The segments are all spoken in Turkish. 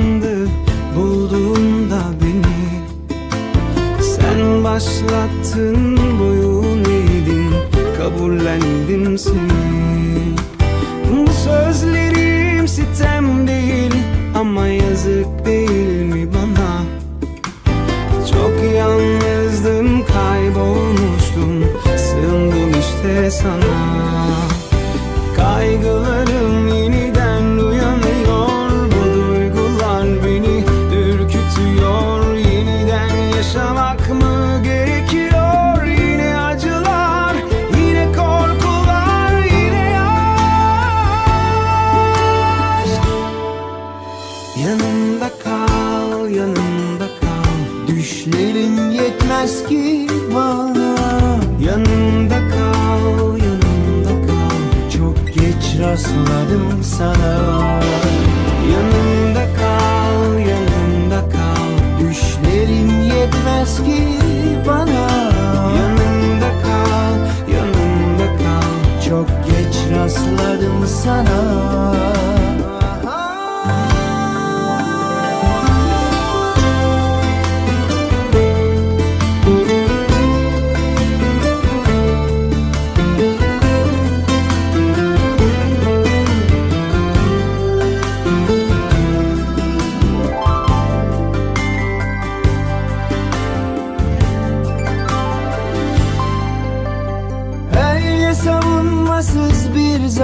sandı bulduğunda beni. Sen başlattın boyun eğdim kabullendim seni. Bu sözlerim sitem değil ama yazık değil mi bana? Çok yalnızdım kaybolmuştum sığındım işte sana. Kaygılarım Düşlerin yetmez ki bana. Yanımda kal, yanımda kal. Çok geç rastladım sana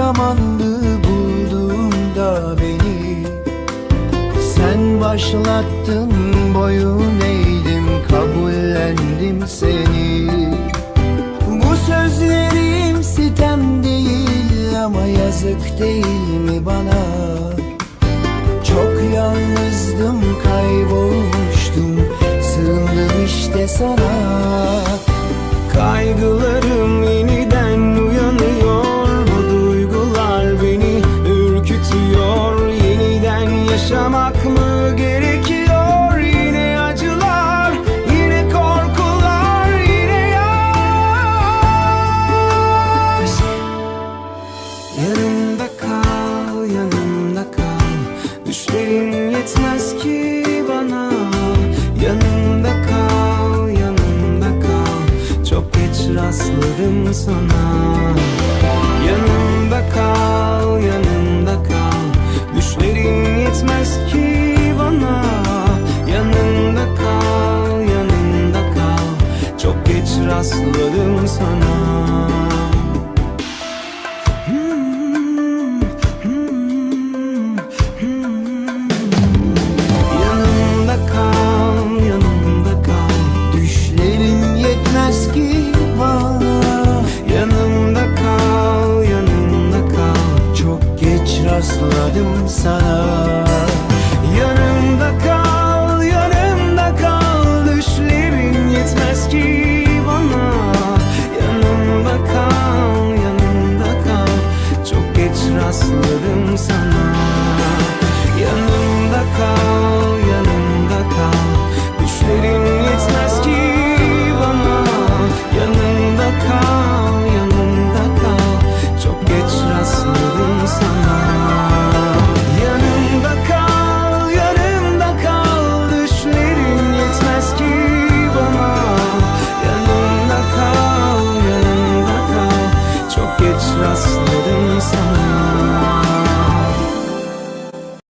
zamandı bulduğunda beni. Sen başlattın boyun eğdim kabullendim seni. Bu sözlerim sitem değil ama yazık değil mi bana? Çok yalnızdım kaybolmuştum sığındım işte sana. Kaygılarım forget it. rastladım sana.